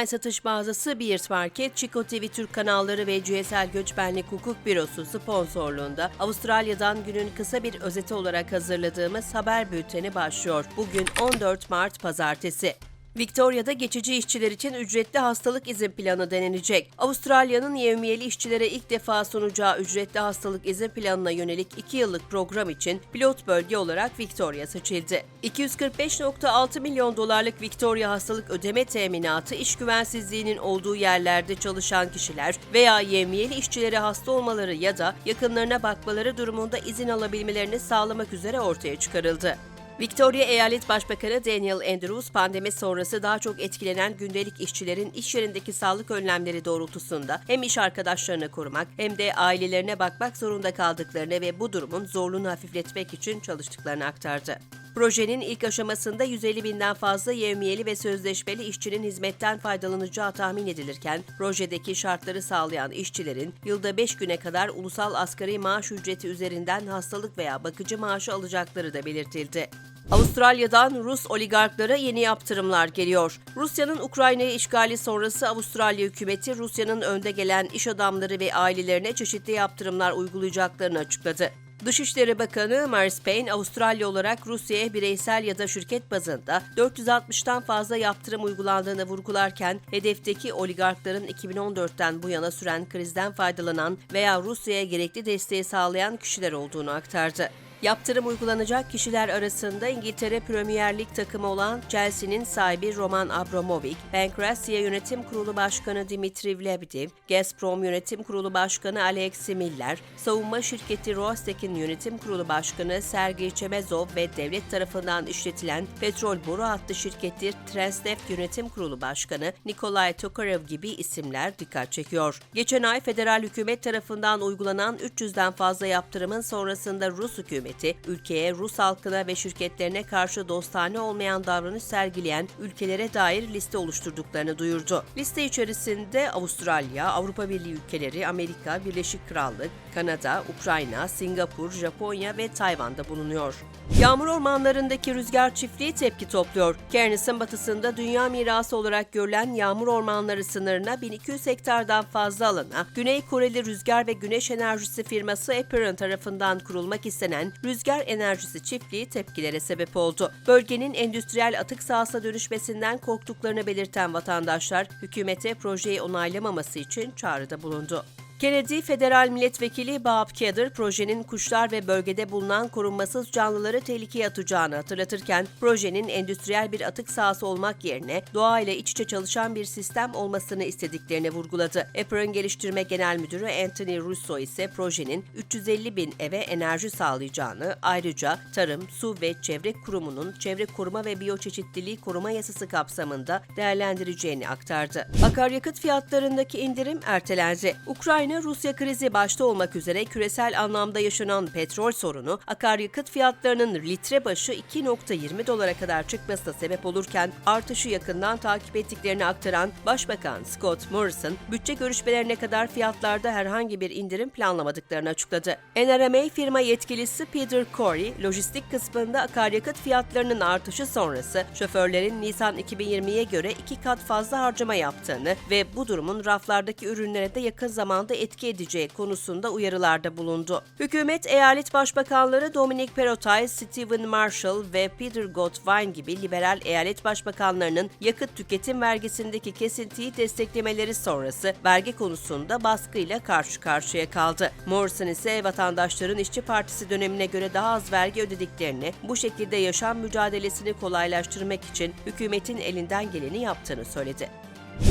online satış mağazası Beers Market, Chico TV Türk kanalları ve GSL Göçmenlik Hukuk Bürosu sponsorluğunda Avustralya'dan günün kısa bir özeti olarak hazırladığımız haber bülteni başlıyor. Bugün 14 Mart Pazartesi. Victoria'da geçici işçiler için ücretli hastalık izin planı denenecek. Avustralya'nın yevmiyeli işçilere ilk defa sunacağı ücretli hastalık izin planına yönelik 2 yıllık program için pilot bölge olarak Victoria seçildi. 245.6 milyon dolarlık Victoria hastalık ödeme teminatı iş güvensizliğinin olduğu yerlerde çalışan kişiler veya yevmiyeli işçilere hasta olmaları ya da yakınlarına bakmaları durumunda izin alabilmelerini sağlamak üzere ortaya çıkarıldı. Victoria Eyalet Başbakanı Daniel Andrews pandemi sonrası daha çok etkilenen gündelik işçilerin iş yerindeki sağlık önlemleri doğrultusunda hem iş arkadaşlarını korumak hem de ailelerine bakmak zorunda kaldıklarını ve bu durumun zorluğunu hafifletmek için çalıştıklarını aktardı. Projenin ilk aşamasında 150 binden fazla yevmiyeli ve sözleşmeli işçinin hizmetten faydalanacağı tahmin edilirken, projedeki şartları sağlayan işçilerin yılda 5 güne kadar ulusal asgari maaş ücreti üzerinden hastalık veya bakıcı maaşı alacakları da belirtildi. Avustralya'dan Rus oligarklara yeni yaptırımlar geliyor. Rusya'nın Ukrayna'yı işgali sonrası Avustralya hükümeti Rusya'nın önde gelen iş adamları ve ailelerine çeşitli yaptırımlar uygulayacaklarını açıkladı. Dışişleri Bakanı Maris Payne, Avustralya olarak Rusya'ya bireysel ya da şirket bazında 460'tan fazla yaptırım uygulandığını vurgularken, hedefteki oligarkların 2014'ten bu yana süren krizden faydalanan veya Rusya'ya gerekli desteği sağlayan kişiler olduğunu aktardı. Yaptırım uygulanacak kişiler arasında İngiltere Premier Lig takımı olan Chelsea'nin sahibi Roman Abramovich, Pankrasya Yönetim Kurulu Başkanı Dimitri Lebedev, Gazprom Yönetim Kurulu Başkanı Alex Miller, savunma şirketi Rostek'in Yönetim Kurulu Başkanı Sergey Chemezov ve devlet tarafından işletilen petrol boru hattı şirketi Transneft Yönetim Kurulu Başkanı Nikolay Tokarev gibi isimler dikkat çekiyor. Geçen ay federal hükümet tarafından uygulanan 300'den fazla yaptırımın sonrasında Rus hükümeti hükümeti, ülkeye, Rus halkına ve şirketlerine karşı dostane olmayan davranış sergileyen ülkelere dair liste oluşturduklarını duyurdu. Liste içerisinde Avustralya, Avrupa Birliği ülkeleri, Amerika, Birleşik Krallık, Kanada, Ukrayna, Singapur, Japonya ve Tayvan'da bulunuyor. Yağmur ormanlarındaki rüzgar çiftliği tepki topluyor. Cairns'ın batısında dünya mirası olarak görülen yağmur ormanları sınırına 1200 hektardan fazla alana, Güney Koreli rüzgar ve güneş enerjisi firması Aperon tarafından kurulmak istenen rüzgar enerjisi çiftliği tepkilere sebep oldu. Bölgenin endüstriyel atık sahasına dönüşmesinden korktuklarını belirten vatandaşlar, hükümete projeyi onaylamaması için çağrıda bulundu. Kennedy Federal Milletvekili Bob Kader projenin kuşlar ve bölgede bulunan korunmasız canlıları tehlikeye atacağını hatırlatırken projenin endüstriyel bir atık sahası olmak yerine doğayla iç içe çalışan bir sistem olmasını istediklerini vurguladı. Apron Geliştirme Genel Müdürü Anthony Russo ise projenin 350 bin eve enerji sağlayacağını, ayrıca Tarım, Su ve Çevre Kurumu'nun Çevre Koruma ve Biyoçeşitliliği Koruma Yasası kapsamında değerlendireceğini aktardı. Akaryakıt fiyatlarındaki indirim ertelendi. Ukrayna Ukrayna-Rusya krizi başta olmak üzere küresel anlamda yaşanan petrol sorunu akaryakıt fiyatlarının litre başı 2.20 dolara kadar çıkmasına sebep olurken artışı yakından takip ettiklerini aktaran Başbakan Scott Morrison, bütçe görüşmelerine kadar fiyatlarda herhangi bir indirim planlamadıklarını açıkladı. NRMA firma yetkilisi Peter Corey, lojistik kısmında akaryakıt fiyatlarının artışı sonrası şoförlerin Nisan 2020'ye göre iki kat fazla harcama yaptığını ve bu durumun raflardaki ürünlere de yakın zamanda etki edeceği konusunda uyarılarda bulundu. Hükümet eyalet başbakanları Dominic Perrottet, Stephen Marshall ve Peter Gottvine gibi liberal eyalet başbakanlarının yakıt tüketim vergisindeki kesintiyi desteklemeleri sonrası vergi konusunda baskıyla karşı karşıya kaldı. Morrison ise vatandaşların İşçi Partisi dönemine göre daha az vergi ödediklerini, bu şekilde yaşam mücadelesini kolaylaştırmak için hükümetin elinden geleni yaptığını söyledi.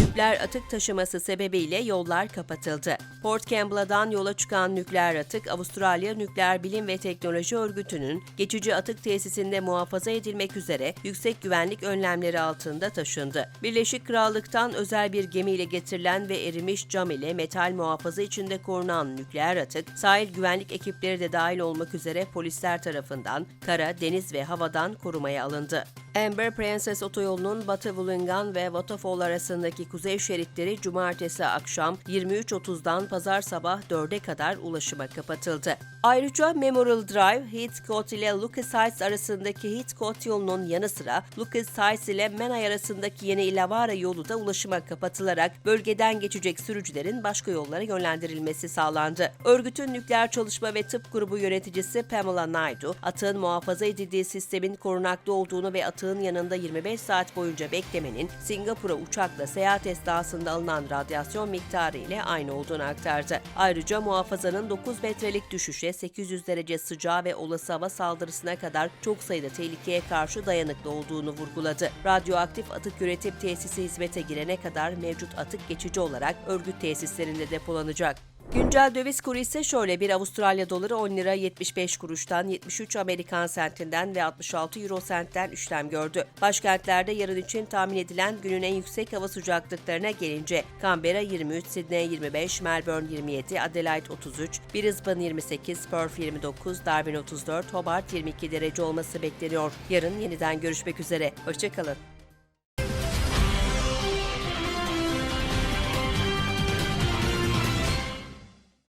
Nükleer atık taşıması sebebiyle yollar kapatıldı. Port Campbell'dan yola çıkan nükleer atık, Avustralya Nükleer Bilim ve Teknoloji Örgütü'nün geçici atık tesisinde muhafaza edilmek üzere yüksek güvenlik önlemleri altında taşındı. Birleşik Krallık'tan özel bir gemiyle getirilen ve erimiş cam ile metal muhafaza içinde korunan nükleer atık, sahil güvenlik ekipleri de dahil olmak üzere polisler tarafından kara, deniz ve havadan korumaya alındı. Amber Princess otoyolunun Batı Wollongong ve Waterfall arasındaki kuzey şeritleri cumartesi akşam 23.30'dan pazar sabah 4'e kadar ulaşıma kapatıldı. Ayrıca Memorial Drive, Heathcote ile Lucas Heights arasındaki Heathcote yolunun yanı sıra Lucas Heights ile Menai arasındaki yeni Illawarra yolu da ulaşıma kapatılarak bölgeden geçecek sürücülerin başka yollara yönlendirilmesi sağlandı. Örgütün nükleer çalışma ve tıp grubu yöneticisi Pamela Naidu, atığın muhafaza edildiği sistemin korunaklı olduğunu ve atığın yanında 25 saat boyunca beklemenin Singapur'a uçakla seyahat esnasında alınan radyasyon miktarı ile aynı olduğunu aktardı. Ayrıca muhafazanın 9 metrelik düşüşe, 800 derece sıcağı ve olası hava saldırısına kadar çok sayıda tehlikeye karşı dayanıklı olduğunu vurguladı. Radyoaktif atık üretim tesisi hizmete girene kadar mevcut atık geçici olarak örgüt tesislerinde depolanacak. Güncel döviz kuru ise şöyle bir Avustralya doları 10 lira 75 kuruştan 73 Amerikan sentinden ve 66 euro sentten işlem gördü. Başkentlerde yarın için tahmin edilen günün en yüksek hava sıcaklıklarına gelince Canberra 23, Sydney 25, Melbourne 27, Adelaide 33, Brisbane 28, Perth 29, Darwin 34, Hobart 22 derece olması bekleniyor. Yarın yeniden görüşmek üzere. Hoşçakalın.